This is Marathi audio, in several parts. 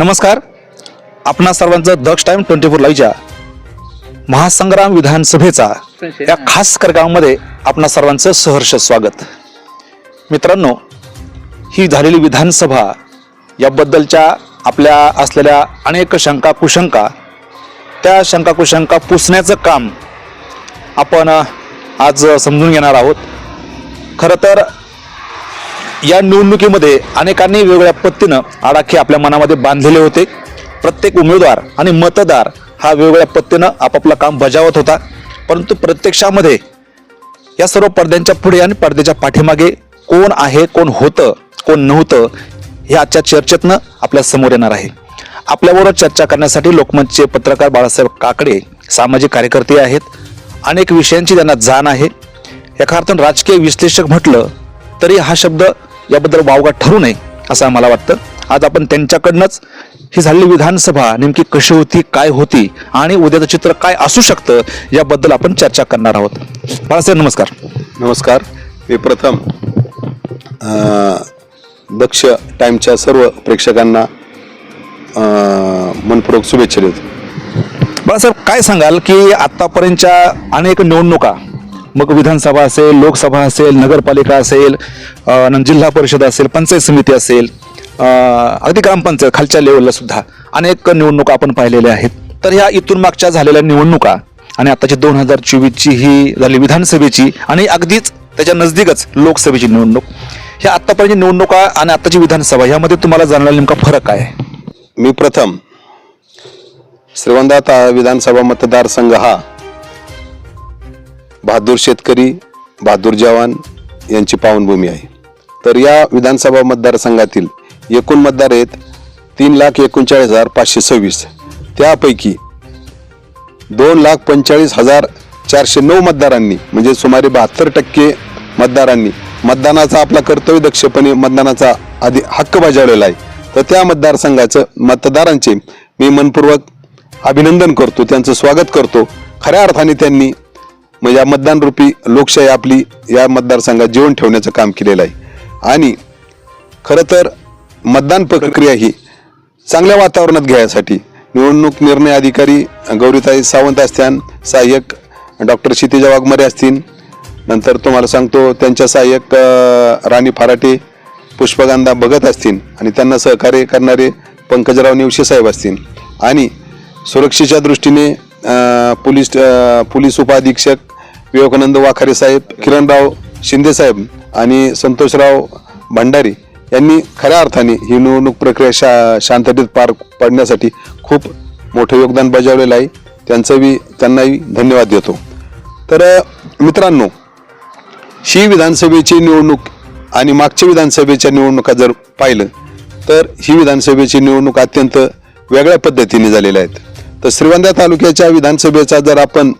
नमस्कार. आपणा सर्वांचं दक्ष टाइम ट्वेंटी फोर लाईव्हच्या महासंग्राम विधानसभेचा या खास कार्यक्रमामध्ये आपणा सर्वांचं सहर्ष स्वागत. मित्रांनो ही झालेली विधानसभा याबद्दलच्या आपल्या असलेल्या अनेक शंका कुशंका त्या शंका कुशंका पुसण्याचं काम आपण आज समजून घेणार आहोत. खरं तर या निवडणुकीमध्ये अनेकांनी वेगवेगळ्या पद्धतीनं आडाखे आपल्या मनामध्ये बांधलेले होते. प्रत्येक उमेदवार आणि मतदार हा वेगवेगळ्या पद्धतीनं आपापलं काम बजावत होता. परंतु प्रत्यक्षामध्ये या सर्व पडद्यांच्या पुढे आणि पडद्याच्या पाठीमागे कोण आहे कोण होतं कोण नव्हतं हे आजच्या चर्चेतनं आपल्यासमोर येणार आहे. आपल्याबरोबर चर्चा करण्यासाठी लोकमतचे पत्रकार बाळासाहेब काकडे सामाजिक कार्यकर्ते आहेत. अनेक विषयांची त्यांना जाण आहे. एका अर्थानं राजकीय विश्लेषक म्हटलं तरी हा शब्द याबद्दल वावगा ठरू नये असं मला वाटतं. आज आपण त्यांच्याकडनंच ही झालेली विधानसभा नेमकी कशी होती काय होती आणि उद्याचं चित्र काय असू शकतं याबद्दल आपण चर्चा करणार आहोत. बाळासाहेब नमस्कार. नमस्कार. मी प्रथम दक्ष टाईमच्या सर्व प्रेक्षकांना मनपूर्वक शुभेच्छा देतो. बाळासाहेब काय सांगाल की आतापर्यंतच्या अनेक निवडणुका मग विधानसभा असेल लोकसभा असेल नगरपालिका असेल जिल्हा परिषद असेल पंचायत समिती असेल अगदी ग्रामपंचायत खालच्या लेवलला सुद्धा अनेक निवडणुका आपण पाहिलेल्या आहेत. तर ह्या इथून मागच्या झालेल्या निवडणुका आणि आताची दोन हजार चोवीसची ही झाली विधानसभेची आणि अगदीच त्याच्या नजदीकच लोकसभेची निवडणूक. ह्या आत्तापर्यंत निवडणुका आणि आत्ताची विधानसभा यामध्ये तुम्हाला जाणलेला नेमका फरक काय? आहे मी प्रथम श्रीवंदा विधानसभा मतदारसंघ हा बहादूर शेतकरी बहादूर जवान यांची पावनभूमी आहे. तर या विधानसभा मतदारसंघातील एकूण मतदार आहेत तीन लाख एकोणचाळीस हजार पाचशे सव्वीस. त्यापैकी दोन लाख पंचेचाळीस हजार चारशे नऊ मतदारांनी म्हणजे सुमारे बहात्तर टक्के मतदारांनी मतदानाचा आपला कर्तव्यदक्षपणे मतदानाचा आधी हक्क बजावलेला आहे. तर त्या मतदारसंघाचं मतदारांचे मी मनपूर्वक अभिनंदन करतो त्यांचं स्वागत करतो. खऱ्या अर्थाने त्यांनी म्हणजे या मतदान रूपी लोकशाही आपली या मतदारसंघात जीवन ठेवण्याचं काम केलेलं आहे. आणि खरं तर मतदान प्रक्रिया ही चांगल्या वातावरणात घ्यायसाठी निवडणूक निर्णय अधिकारी गौरीताई सावंत असत्यान सहाय्यक डॉक्टर क्षितिजा वाघमारे असतील. नंतर तुम्हाला सांगतो त्यांच्या सहाय्यक राणी फराटे पुष्पगंधा भगत असतील आणि त्यांना सहकार्य करणारे पंकजराव नेवशे साहेब असतील. आणि सुरक्षेच्या दृष्टीने पोलीस पोलीस उपअधीक्षक विवेकानंद वाखारे साहेब किरणराव शिंदे साहेब आणि संतोषराव भंडारी यांनी खऱ्या अर्थाने ही निवडणूक प्रक्रिया शा शांततेत पार पाडण्यासाठी खूप मोठं योगदान बजावलेलं आहे. त्यांचं बी त्यांनाही धन्यवाद देतो. तर मित्रांनो ही विधानसभेची निवडणूक आणि मागच्या विधानसभेच्या निवडणुका जर पाहिलं तर ही विधानसभेची निवडणूक अत्यंत वेगळ्या पद्धतीने झालेल्या आहेत. तर श्रीवंदा तालुक्याच्या विधानसभेचा जर आपण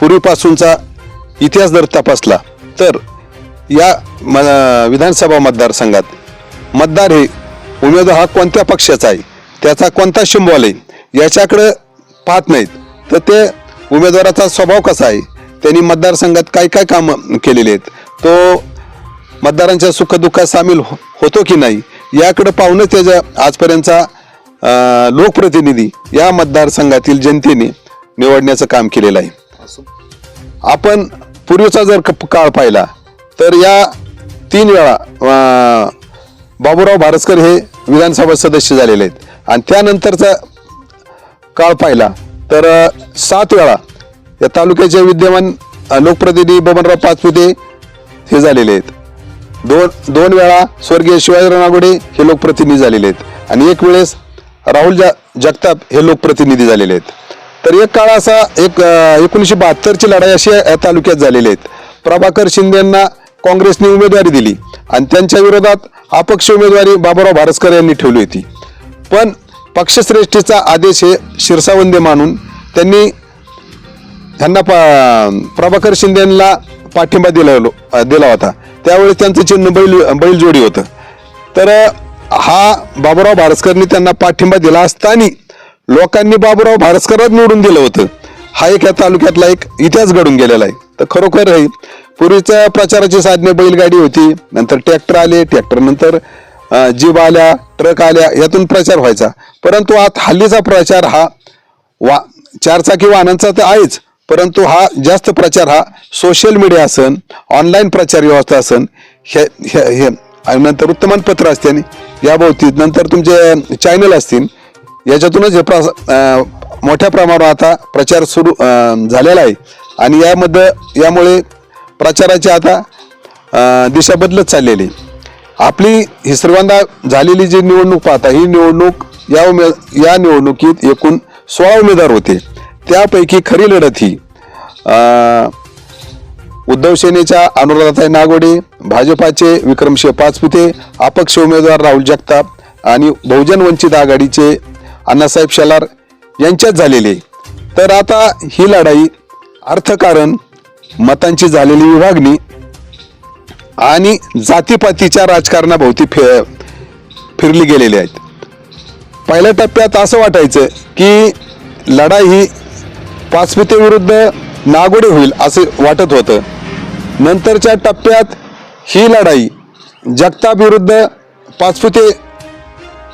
पूर्वीपासूनचा इतिहास जर तपासला तर या म विधानसभा मतदारसंघात मतदार हे उमेदवार हा कोणत्या पक्षाचा आहे त्याचा कोणता शिंबॉल आहे याच्याकडं पाहत नाहीत. तर ते उमेदवाराचा स्वभाव कसा आहे त्यांनी मतदारसंघात काय काय कामं केलेली आहेत तो मतदारांच्या सुखदुःखात सामील हो- होतो की नाही याकडं पाहूनच त्याच्या आजपर्यंतचा लोकप्रतिनिधी या मतदारसंघातील जनतेने निवडण्याचं काम केलेलं आहे. आपण पूर्वीचा जर क- काळ पाहिला तर या तीन वेळा बाबूराव भारसकर हे विधानसभा सदस्य झालेले आहेत. आणि त्यानंतरचा काळ पाहिला तर सात वेळा या तालुक्याचे विद्यमान लोकप्रतिनिधी बबनराव पाचपुते हे झालेले आहेत. दोन दोन वेळा स्वर्गीय शिवाजीराव नागोडे हे लोकप्रतिनिधी झालेले आहेत. आणि एक वेळेस राहुल जा जगताप हे लोकप्रतिनिधी झालेले आहेत. तर एक काळ असा एक एकोणीसशे बहात्तरची लढाई अशी या तालुक्यात झालेली आहेत. प्रभाकर शिंदेंना काँग्रेसने उमेदवारी दिली आणि त्यांच्या विरोधात अपक्ष उमेदवारी बाबुराव भारसकर यांनी ठेवली होती. पण पक्षश्रेष्ठीचा आदेश हे शिरसावंदे मानून त्यांनी ह्यांना प- प्रभाकर शिंदेला पाठिंबा दिला दिला होता. त्यावेळी त्यांचं चिन्ह बैल बैलजोडी होतं. तर हा बाबूराव भारसकरनी त्यांना पाठिंबा दिला असताना लोकांनी बाबूराव भारसकरच निवडून दिलं होतं. हा एक या तालुक्यातला एक इतिहास घडून गेलेला आहे. तर खरोखर आहे पूर्वीच्या प्रचाराची साधने बैलगाडी होती नंतर ट्रॅक्टर आले ट्रॅक्टर नंतर जीप आल्या ट्रक आल्या यातून प्रचार व्हायचा. परंतु आत हल्लीचा प्रचार हा वा चारचाकी वाहनांचा तर आहेच परंतु हा जास्त प्रचार हा सोशल मीडिया असन ऑनलाईन प्रचार व्यवस्था असन हे हे हे आणि नंतर वृत्तमानपत्र असते या भोवती नंतर तुमचे चॅनल असतील याच्यातूनच हे प्रा मोठ्या प्रमाणावर आता प्रचार सुरू झालेला आहे आणि यामध्ये यामुळे प्रचाराची आता दिशा बदलत चाललेली आहे. आपली ही सर्वांना झालेली जी निवडणूक पाहता ही निवडणूक या उमे या निवडणुकीत एकूण सोळा उमेदवार होते त्यापैकी खरी लढत ही उद्धव सेनेच्या अनुराधाताई नागोडे भाजपाचे विक्रमशे पाचपुते अपक्ष उमेदवार राहुल जगताप आणि बहुजन वंचित आघाडीचे अण्णासाहेब शेलार यांच्यात झालेले. तर आता ही लढाई अर्थकारण मतांची झालेली विभागणी आणि जातीपातीच्या राजकारणाभोवती फे फिरली गेलेली आहेत. पहिल्या टप्प्यात असं वाटायचं की लढाई ही पाचपुते विरुद्ध नागोडे होईल असं वाटत होतं. नंतरच्या टप्प्यात ही लढाई जगताप विरुद्ध पाचपुते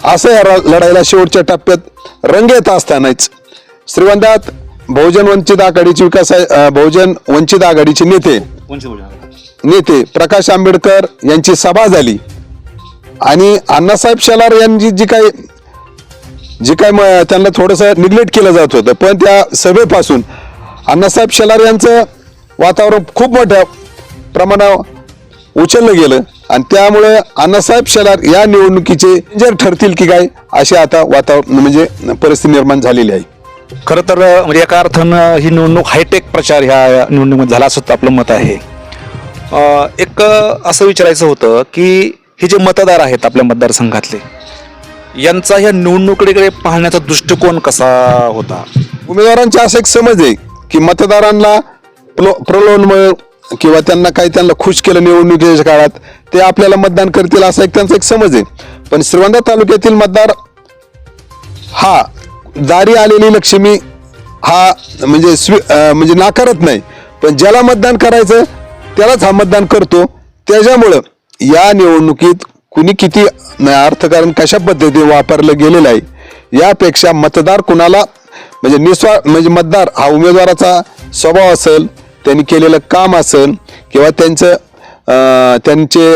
असं या लढाईला शेवटच्या टप्प्यात रंग येत असतानाच श्रीवंदात बहुजन वंचित आघाडीचे विकास बहुजन वंचित आघाडीचे नेते. नेते प्रकाश आंबेडकर यांची सभा झाली. आणि अण्णासाहेब शेलार यांची जी काही जे काय म- त्यांना थोडंसं निग्लेक्ट केलं जात होतं पण त्या सभेपासून अण्णासाहेब शेलार यांचं वातावरण खूप मोठ्या प्रमाणावर उचललं गेलं. आणि त्यामुळे अण्णासाहेब शेलार या निवडणुकीचे जर ठरतील की काय अशी आता वातावरण म्हणजे परिस्थिती निर्माण झालेली आहे. खरं तर म्हणजे एका अर्थानं ही निवडणूक हायटेक प्रचार ह्या निवडणुकीमध्ये झाला असं आपलं मत आहे. एक असं विचारायचं होतं की हे जे मतदार आहेत आपल्या मतदारसंघातले यांचा ह्या निवडणुकीकडे पाहण्याचा दृष्टिकोन कसा होता? उमेदवारांचा असा एक समज आहे. की मतदारांना प्लो प्रलोभन किंवा त्यांना काही त्यांना खुश केलं निवडणुकीच्या काळात ते आपल्याला मतदान करतील असा एक त्यांचा एक समज आहे. पण श्रीवंदा तालुक्यातील मतदार हा दारी आलेली लक्ष्मी हा म्हणजे स्वी म्हणजे नाकारत नाही. पण ज्याला मतदान करायचं त्यालाच हा मतदान करतो. त्याच्यामुळं या निवडणुकीत कुणी किती अर्थकारण कशा पद्धतीने वापरलं गेलेलं आहे यापेक्षा मतदार कुणाला म्हणजे निस्वा म्हणजे मतदार हा उमेदवाराचा स्वभाव असेल त्यांनी केलेलं काम असेल किंवा त्यांचं त्यांचे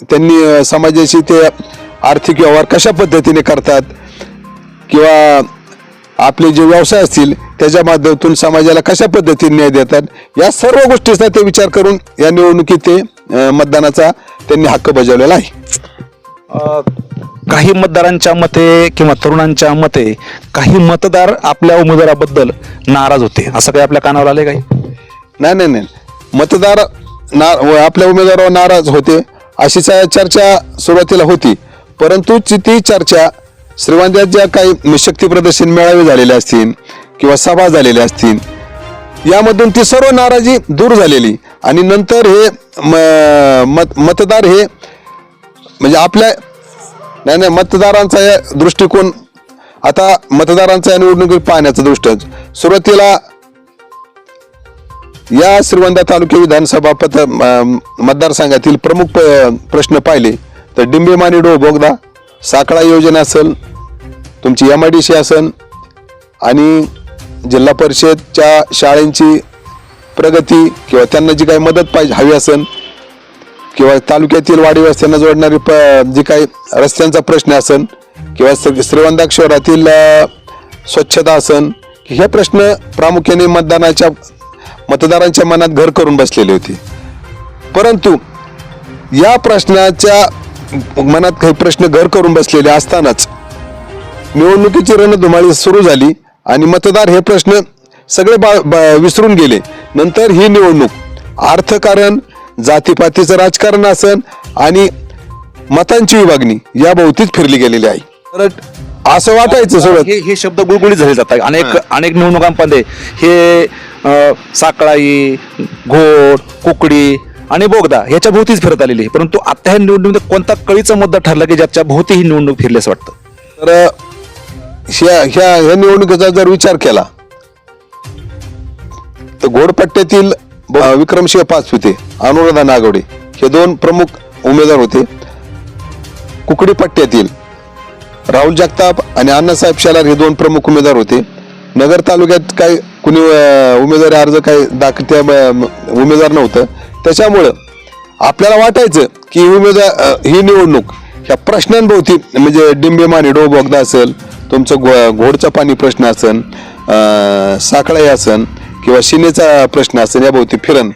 त्यांनी समाजाशी ते आर्थिक व्यवहार कशा पद्धतीने करतात किंवा आपले जे व्यवसाय असतील त्याच्या माध्यमातून समाजाला कशा पद्धतीने न्याय देतात या सर्व गोष्टीचा ते विचार करून या निवडणुकीत ते मतदानाचा त्यांनी हक्क बजावलेला आहे. काही मतदारांच्या मते किंवा तरुणांच्या मते काही मतदार आपल्या उमेदवाराबद्दल नाराज होते. असं काही आपल्या कानावर आले काही? नाही नाही नाही. मतदार ना व आपल्या उमेदवारावर नाराज होते अशी चर्चा सुरुवातीला होती. परंतु ती चर्चा श्रीवंद्यात ज्या काही शक्ती प्रदर्शन मेळावे झालेले असतील किंवा सभा झालेल्या असतील यामधून ती सर्व नाराजी दूर झालेली. आणि नंतर हे म- मत मतदार हे म्हणजे आपल्या नाही नाही मतदारांचा या दृष्टिकोन आता मतदारांचा या निवडणुकीत पाहण्याचा दृष्ट सुरुवातीला या श्रीवंदा तालुक्या विधानसभा पत मतदारसंघातील प्रमुख प्रश्न पाहिले तर डिंबेमानी डो बोगदा साखळा योजना असेल तुमची एम आय डी सी असेल आणि जिल्हा परिषदच्या शाळेंची प्रगती किंवा त्यांना जी काही मदत पाहिजे हवी असेल किंवा तालुक्यातील वाडी वस्त्यांना जोडणारी प जी काही रस्त्यांचा प्रश्न असन किंवा श्रीवंदा शहरातील स्वच्छता असन हे प्रश्न प्रामुख्याने मतदानाच्या मतदारांच्या मनात घर करून बसलेले होते. परंतु या प्रश्नाच्या मनात काही प्रश्न घर करून बसलेले असतानाच निवडणुकीची रणधुमाळी सुरू झाली आणि मतदार हे प्रश्न सगळे बा- बा- विसरून गेले. नंतर ही निवडणूक अर्थकारण जातीपातीचं राजकारण असन आणि मतांची विभागणी या भोवतीच फिरली गेलेली आहे. तर असं वाटायचं सोबत हे हे शब्द गुळगुळीत झाले जातात. अनेक अनेक निवडणुकांमध्ये हे अं, साकळाई घोड कुकडी आणि बोगदा ह्याच्या भोवतीच फिरत आलेली आहे. परंतु आता ह्या निवडणुकीमध्ये कोणता कळीचा मुद्दा ठरला की ज्याच्या भोवती ही निवडणूक फिरली असं वाटतं? तर ह्या ह्या ह्या निवडणुकीचा जर विचार केला तर घोडपट्ट्यातील ब- पाचपुते अनुराधा नागवडे. हे दोन प्रमुख उमेदवार होते. कुकडी पट्ट्यातील राहुल जगताप आणि अण्णासाहेब शेलार हे दोन प्रमुख उमेदवार होते. नगर तालुक्यात काही कुणी उमेदवारी अर्ज काही दाखल त्या उमेदवार नव्हतं. त्याच्यामुळं आपल्याला वाटायचं की उमेदवार ही निवडणूक ह्या प्रश्नांभोवती म्हणजे डिंबेमानी डो बोगदा असेल तुमचं घो घोडचं पाणी प्रश्न असेल साखळाई असेल किंवा शिनेचा प्रश्न असेल याभोवती फिरण.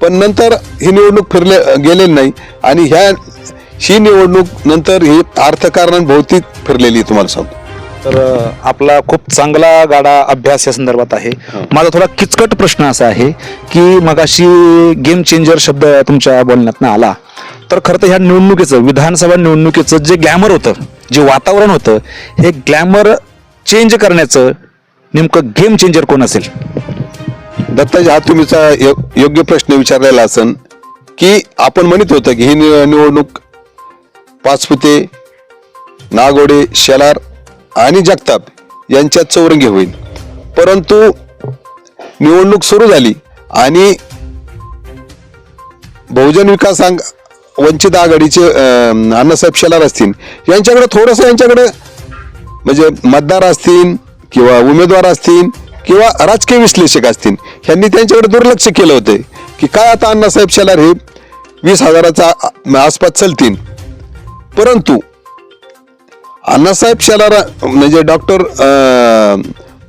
पण नंतर ही निवडणूक फिरले गेलेली नाही. आणि ह्या ही निवडणूक नंतर ही अर्थकारणांभोवती फिरलेली तुम्हाला सांगतो. तर आपला खूप चांगला गाडा अभ्यास या संदर्भात आहे. माझा थोडा किचकट प्रश्न असा आहे की मगाशी गेम चेंजर शब्द तुमच्या बोलण्यातनं आला. तर खरं तर ह्या निवडणुकीचं विधानसभा निवडणुकीचं जे ग्लॅमर होतं जे वातावरण होतं हे ग्लॅमर चेंज करण्याचं नेमकं गेम चेंजर कोण असेल? दत्ताजी हा तुम्हीचा योग्य प्रश्न विचारलेला असन की आपण म्हणत होतं की ही नि- निवडणूक पाचपुते नागोडे शेलार आणि जगताप यांच्यात चौरंगी होईल. परंतु निवडणूक सुरू झाली आणि बहुजन विकास आघ- वंचित आघाडीचे अण्णासाहेब शेलार असतील यांच्याकडे थोडंसं यांच्याकडे म्हणजे मतदार असतील किंवा उमेदवार असतील किंवा राजकीय विश्लेषक असतील ह्यांनी त्यांच्याकडे दुर्लक्ष केलं होतं की काय आता अण्णासाहेब शेलार हे वीस हजाराचा आसपास चालतील. परंतु अण्णासाहेब शेलार म्हणजे डॉक्टर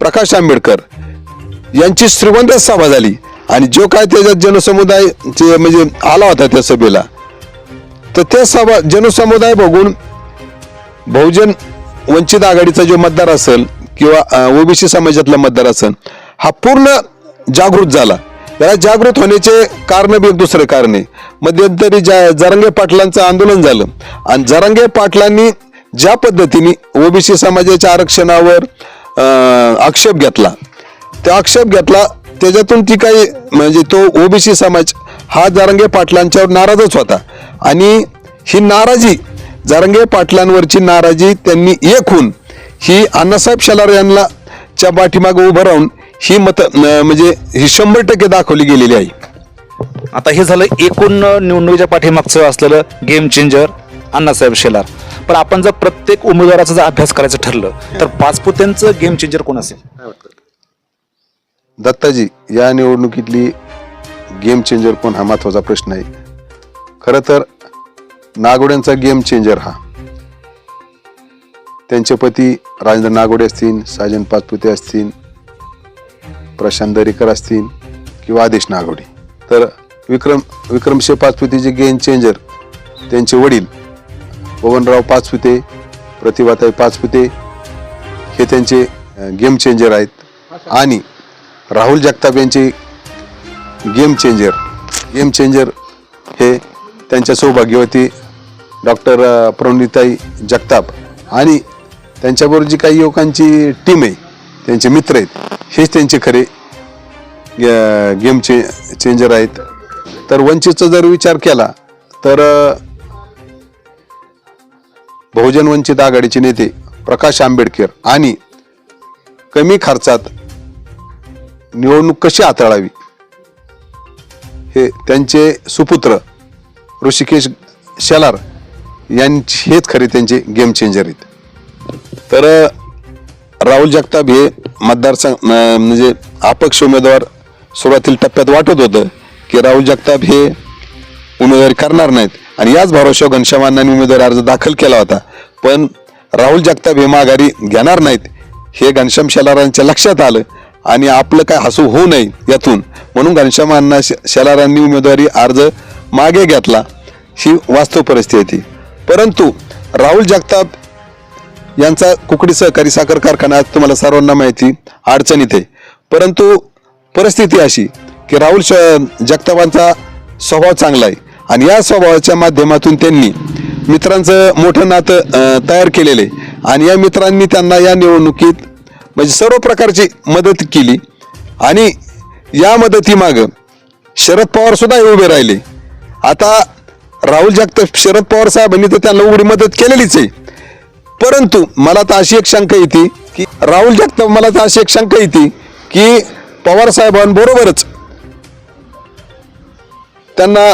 प्रकाश आंबेडकर यांची श्रीमंत सभा झाली आणि जो काय त्याच्यात जनसमुदाय म्हणजे आला होता त्या सभेला तर त्या सभा जनसमुदाय बघून बहुजन वंचित आघाडीचा जो मतदार असेल किंवा ओबीसी समाजातला मतदार असेल हा पूर्ण जागृत झाला. याला जागृत होण्याचे कारण बी एक दुसरं कारण आहे. मध्यंतरी ज्या जरांगे पाटलांचं आंदोलन झालं. आणि जरांगे पाटलांनी ज्या पद्धतीने ओबीसी समाजाच्या आरक्षणावर आक्षेप घेतला त्या आक्षेप घेतला त्याच्यातून ती काही म्हणजे तो ओबीसी समाज हा जारंगे पाटलांच्यावर नाराजच होता. आणि ही नाराजी जारंगे पाटलांवरची नाराजी त्यांनी एक होऊन ही अण्णासाहेब शेलार यांना च्या पाठीमागे उभं राहून ही मत म्हणजे ही शंभर टक्के दाखवली गेलेली आहे. आता हे झालं एकूण निवडणुकीच्या पाठीमागचं असलेलं गेम चेंजर अण्णासाहेब शेलार. पण आपण जर प्रत्येक उमेदवाराचा जर अभ्यास करायचं ठरलं तर पाचपुत्यांचं गेम चेंजर कोण असेल? दत्ताजी या निवडणुकीतली गेम चेंजर कोण हा महत्त्वाचा प्रश्न आहे. खरं तर नागोड्यांचा गेम चेंजर हा. त्यांचे पती राजेंद्र नागोडे असतील साजन पाचपुते असतील प्रशांत दरेकर असतील किंवा आदेश नागोडे. तर विक्रम विक्रमशे पाचपुतेचे गेम चेंजर त्यांचे वडील पवनराव पाचपुते प्रतिभाताई पाचपुते हे त्यांचे गेम चेंजर आहेत. आणि राहुल जगताप यांचे गेम चेंजर गेम चेंजर हे त्यांच्या सौभाग्यवती डॉक्टर प्रवणिताई जगताप आणि त्यांच्याबरोबर जी काही युवकांची टीम आहे त्यांचे मित्र आहेत हेच त्यांचे खरे गेमचे चेंजर आहेत. तर वंचितचा जर विचार केला तर बहुजन वंचित आघाडीचे नेते प्रकाश आंबेडकर आणि कमी खर्चात निवडणूक कशी हाताळावी हे त्यांचे सुपुत्र ऋषिकेश शेलार यांचे हेच खरे त्यांचे गेम चेंजर आहेत. तर राहुल जगताप हे मतदारसंघ म्हणजे अपक्ष उमेदवार सुरुवातील टप्प्यात वाटत होतं की राहुल जगताप हे उमेदवारी करणार नाहीत. आणि याच भरोशावर घनश्याम अण्णांनी उमेदवारी अर्ज दाखल केला होता. पण राहुल जगताप हे माघारी घेणार नाहीत हे घनश्याम शेलारांच्या लक्षात आलं. आणि आपलं काय हसू होऊ नये यातून. म्हणून घनश्याम अण्णा शेलारांनी उमेदवारी अर्ज मागे घेतला. ही वास्तव परिस्थिती परंतु राहुल जगताप यांचा कुकडी सहकारी साखर कारखाना तुम्हाला सर्वांना माहिती अडचणीत आहे. परंतु परिस्थिती अशी की राहुल श- जगतापांचा स्वभाव चांगला आहे आणि या स्वभावाच्या माध्यमातून त्यांनी मित्रांचं मोठं नातं तयार केलेलं आहे. आणि या मित्रांनी त्यांना या निवडणुकीत म्हणजे सर्व प्रकारची मदत केली आणि या मदतीमागं शरद पवारसुद्धा उभे राहिले. आता राहुल जगताप शरद पवार साहेबांनी तर त्यांना उघडी मदत केलेलीच आहे. परंतु मला तर अशी एक शंका येते की राहुल जगताप मला तर अशी एक शंका येते की पवार साहेबांबरोबरच त्यांना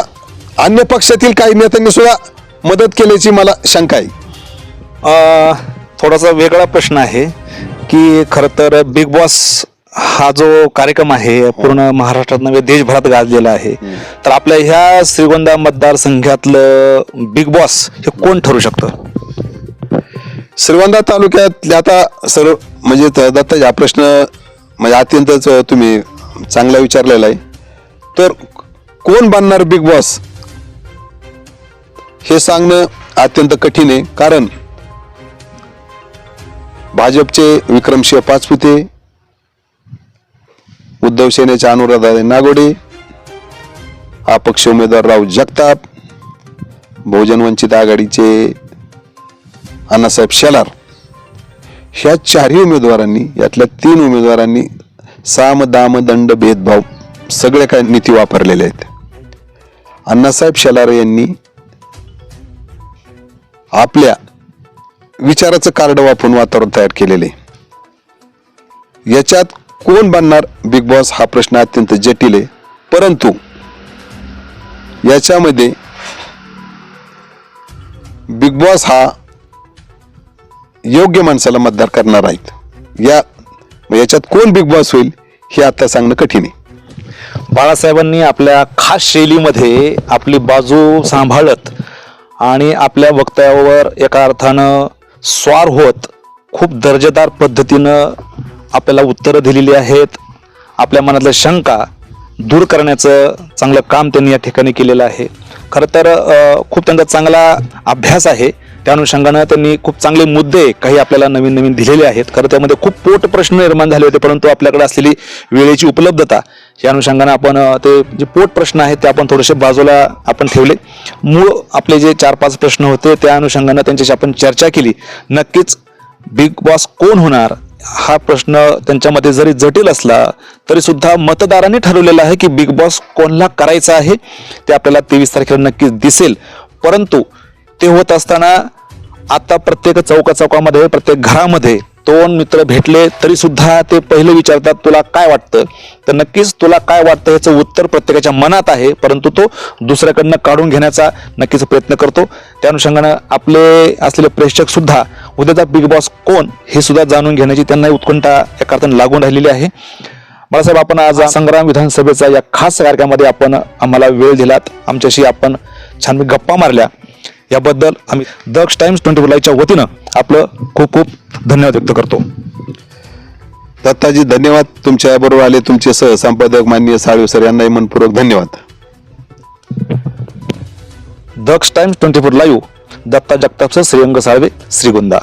अन्य पक्षातील काही नेत्यांनी सुद्धा मदत केल्याची मला शंका आहे. थोडासा वेगळा प्रश्न आहे की खरं तर बिग बॉस हा जो कार्यक्रम आहे पूर्ण महाराष्ट्रात नव्हे देशभरात गाजलेला आहे. तर आपल्या ह्या श्रीगोंदा मतदारसंघातलं बिग बॉस हे कोण ठरू शकतं? श्रीगोंदा तालुक्यात आता सर्व म्हणजे त- दत्ताजी हा प्रश्न म्हणजे अत्यंतच तुम्ही चांगला विचारलेला आहे. तर कोण बनणार बिग बॉस हे सांगणं अत्यंत कठीण आहे कारण भाजपचे विक्रमसिंह पाचपुते उद्धव सेनेच्या अनुराधा नागोडे अपक्ष उमेदवार राव जगताप बहुजन वंचित आघाडीचे अण्णासाहेब शेलार ह्या चारही उमेदवारांनी यातल्या तीन उमेदवारांनी साम दाम दंड भेदभाव सगळे काय नीती वापरलेले आहेत अण्णासाहेब शेलार यांनी आपल्या विचाराचं कार्ड वापरून वातावरण तयार केलेले आहे. याच्यात कोण बनणार? बिग बॉस हा प्रश्न अत्यंत जटिल आहे. परंतु याच्यामध्ये बिग बॉस हा योग्य माणसाला मतदार करणार आहेत. या याच्यात कोण बिग बॉस होईल हे आता सांगणं कठीण आहे. बाळासाहेबांनी आपल्या खास शैलीमध्ये आपली बाजू सांभाळत आणि आपल्या वक्तव्यावर एका अर्थानं स्वार होत खूप दर्जेदार पद्धतीनं आपल्याला उत्तरं दिलेली आहेत. आपल्या मनातल्या शंका दूर करण्याचं चांगलं काम त्यांनी या ठिकाणी केलेलं आहे. खरं तर खूप त्यांचा चांगला अभ्यास आहे. त्या अनुषंगानं त्यांनी खूप चांगले मुद्दे काही आपल्याला नवीन नवीन दिलेले आहेत. खरं त्यामध्ये खूप पोट प्रश्न निर्माण झाले होते परंतु आपल्याकडे असलेली वेळेची उपलब्धता या अनुषंगानं आपण ते जे पोट प्रश्न आहेत ते आपण थोडेसे बाजूला आपण ठेवले. मूळ आपले जे चार पाच प्रश्न होते त्या अनुषंगानं त्यांच्याशी आपण चर्चा केली. नक्कीच बिग बॉस कोण होणार? हा प्रश्न त्यांच्यामध्ये जरी जटिल असला तरी सुद्धा मतदारांनी ठरवलेला आहे की बिग बॉस कोणला करायचा आहे ते आपल्याला तेवीस तारखेला नक्कीच दिसेल. परंतु ते होत असताना आता प्रत्येक चौका चौकामध्ये प्रत्येक घरामध्ये दोन मित्र भेटले तरी सुद्धा ते पहिले विचारतात तुला काय वाटतं? तर नक्कीच तुला काय वाटतं याचं उत्तर प्रत्येकाच्या मनात आहे परंतु तो दुसऱ्याकडनं काढून घेण्याचा नक्कीच प्रयत्न करतो. त्या अनुषंगानं आपले असलेले प्रेक्षक सुद्धा उद्याचा बिग बॉस कोण हे सुद्धा जाणून घेण्याची त्यांना उत्कंठा एका अर्थानं लागून राहिलेली आहे. बाळासाहेब आपण आज संग्राम विधानसभेचा या खास कार्यक्रमामध्ये आपण आम्हाला वेळ दिलात. आमच्याशी आपण छान गप्पा मारल्या. याबद्दल आम्ही दक्ष टाइम्स ट्वेंटी फोर लाईव्हच्या वतीनं आपलं खूप खूप धन्यवाद व्यक्त करतो. दत्ताजी धन्यवाद. तुमच्या बरोबर आले तुमचे सहसंपादक माननीय साळवे सर यांनाही मनपूर्वक धन्यवाद. Daksh Times twenty four Live Datta जगतापचं Shriang Salve Shrigonda.